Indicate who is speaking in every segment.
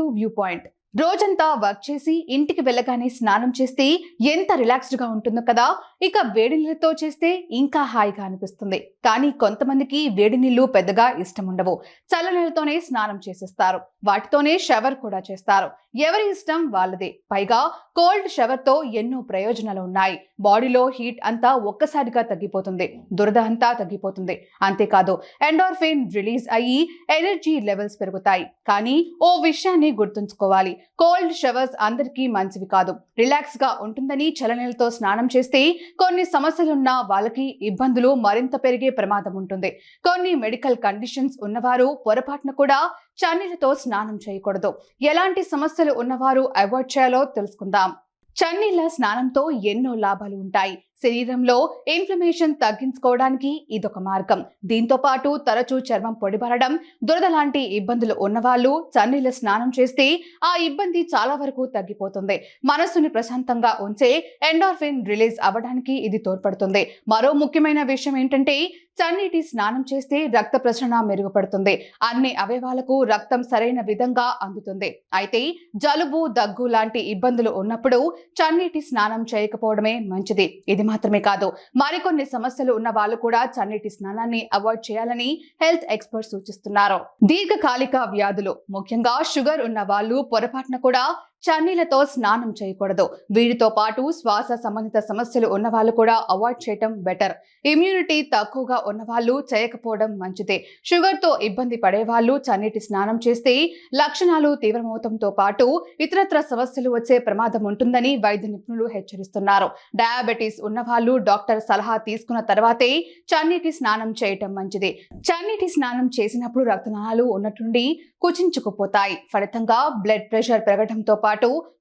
Speaker 1: two viewpoint. రోజంతా work చేసి ఇంటికి వెళ్ళగానే స్నానం చేస్తే ఎంత రిలాక్స్డ్గా ఉంటుందో కదా! ఇక వేడి నీళ్ళతో చేస్తే ఇంకా హాయిగా అనిపిస్తుంది. కానీ కొంతమందికి వేడి నీళ్ళు పెద్దగా ఇష్టం ఉండవు. చల్ల నీళ్ళతోనే స్నానం చేసేస్తారు. వాటితోనే షవర్ కూడా చేస్తారు. ఎవరి ఇష్టం వాళ్ళదే. పైగా కోల్డ్ షవర్తో ఎన్నో ప్రయోజనాలు ఉన్నాయి. బాడీలో హీట్ అంతా ఒక్కసారిగా తగ్గిపోతుంది. దురద అంతా తగ్గిపోతుంది. అంతేకాదు ఎండోర్ఫెయిన్ రిలీజ్ అయ్యి ఎనర్జీ లెవెల్స్ పెరుగుతాయి. కానీ ఓ విషయాన్ని గుర్తుంచుకోవాలి. కోల్డ్ షవర్స్ అందరికీ మంచివి కాదు. రిలాక్స్గా ఉంటుందని చలనీలతో స్నానం చేస్తే కొన్ని సమస్యలున్న వాళ్ళకి ఇబ్బందులు మరింత పెరిగే ప్రమాదం ఉంటుంది. కొన్ని మెడికల్ కండిషన్స్ ఉన్నవారు పొరపాటున కూడా చన్నీళ్ళతో స్నానం చేయకూడదు. ఎలాంటి సమస్యలు ఉన్నవారు అవాయిడ్ చేయాలో తెలుసుకుందాం. చన్నీళ్ళ స్నానంతో ఎన్నో లాభాలు ఉంటాయి. శరీరంలో ఇన్ఫ్లమేషన్ తగ్గించుకోవడానికి ఇదొక మార్గం. దీంతో పాటు తరచూ చర్మం పొడిపడడం దురద లాంటి ఇబ్బందులు ఉన్నవాళ్ళు చన్నీళ్ళ స్నానం చేస్తే ఆ ఇబ్బంది చాలా వరకు తగ్గిపోతుంది. మనస్సుని ప్రశాంతంగా ఉంచే ఎండార్ఫిన్ రిలీజ్ అవ్వడానికి ఇది తోడ్పడుతుంది. మరో ముఖ్యమైన విషయం ఏంటంటే చన్నీటి స్నానం చేస్తే రక్త ప్రసరణ మెరుగుపడుతుంది. అన్ని అవయవాలకు రక్తం సరైన విధంగా అందుతుంది. అయితే జలుబు దగ్గు లాంటి ఇబ్బందులు ఉన్నప్పుడు చన్నీటి స్నానం చేయకపోవడమే మంచిది. ఇది మాత్రమే కాదు మరికొన్ని సమస్యలు ఉన్న వాళ్ళు కూడా చన్నీటి స్నానాన్ని అవాయిడ్ చేయాలని హెల్త్ ఎక్స్పర్ట్స్ సూచిస్తున్నారు. దీర్ఘకాలిక వ్యాధులు ముఖ్యంగా షుగర్ ఉన్న వాళ్ళు పొరపాటున కూడా చన్నీలతో స్నానం చేయకూడదు. వీటితో పాటు శ్వాస సంబంధిత సమస్యలు ఉన్నవాళ్ళు కూడా అవాయిడ్ చేయటం బెటర్. ఇమ్యూనిటీ తక్కువగా ఉన్నవాళ్ళు చేయకపోవడం మంచిదే. షుగర్తో ఇబ్బంది పడే వాళ్ళు చన్నీటి స్నానం చేస్తే లక్షణాలు తీవ్రమవటంతో పాటు ఇతరత్ర సమస్యలు వచ్చే ప్రమాదం ఉంటుందని వైద్య నిపుణులు హెచ్చరిస్తున్నారు. డయాబెటీస్ ఉన్నవాళ్ళు డాక్టర్ సలహా తీసుకున్న తర్వాతే చన్నీటి స్నానం చేయటం మంచిది. చన్నీటి స్నానం చేసినప్పుడు రక్తనాళాలు ఉన్నట్టుండి కుచించుకుపోతాయి. ఫలితంగా బ్లడ్ ప్రెషర్ పెరగడంతో పాటు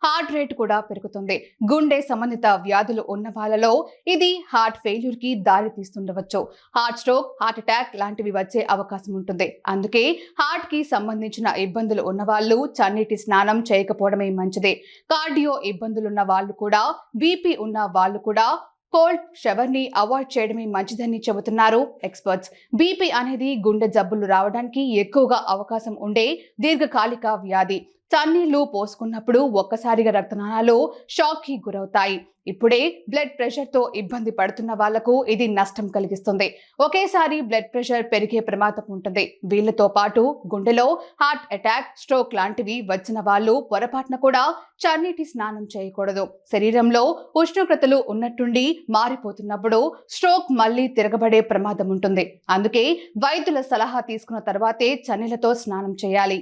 Speaker 1: హార్ట్ రేట్ కూడా పెరుగుతుంది. గుండె సంబంధిత వ్యాధులు ఉన్న వాళ్ళలో ఇది హార్ట్ ఫెయిల్యూర్కి దారి తీస్తుండవచ్చు. హార్ట్ స్ట్రోక్ హార్ట్ అటాక్ లాంటివి వచ్చే అవకాశం ఉంటుంది. అందుకే హార్ట్కి సంబంధించిన ఇబ్బందులు ఉన్న వాళ్ళు చన్నీటి స్నానం చేయకపోవడమే మంచిది. కార్డియో ఇబ్బందులున్న వాళ్ళు కూడా బీపీ ఉన్న వాళ్ళు కూడా కోల్డ్ షవర్ని అవాయిడ్ చేయడమే మంచిదని చెబుతున్నారు ఎక్స్పర్ట్స్ బీపీ అనేది గుండె జబ్బులు రావడానికి ఎక్కువగా అవకాశం ఉండే దీర్ఘకాలిక వ్యాధి. చన్నీళ్ళు పోసుకున్నప్పుడు ఒక్కసారిగా రక్తనాళాలు షాక్కి గురవుతాయి. ఇప్పుడే బ్లడ్ ప్రెషర్తో ఇబ్బంది పడుతున్న వాళ్ళకు ఇది నష్టం కలిగిస్తుంది. ఒకేసారి బ్లడ్ ప్రెషర్ పెరిగే ప్రమాదం ఉంటుంది. వీళ్ళతో పాటు గుండెలో హార్ట్ అటాక్ స్ట్రోక్ లాంటివి వచ్చిన వాళ్ళు పొరపాటున కూడా చన్నీటి స్నానం చేయకూడదు. శరీరంలో ఉష్ణోగ్రతలు ఉన్నట్టుండి మారిపోతున్నప్పుడు స్ట్రోక్ మళ్ళీ తిరగబడే ప్రమాదం ఉంటుంది. అందుకే వైద్యుల సలహా తీసుకున్న తర్వాతే చన్నీలతో స్నానం చేయాలి.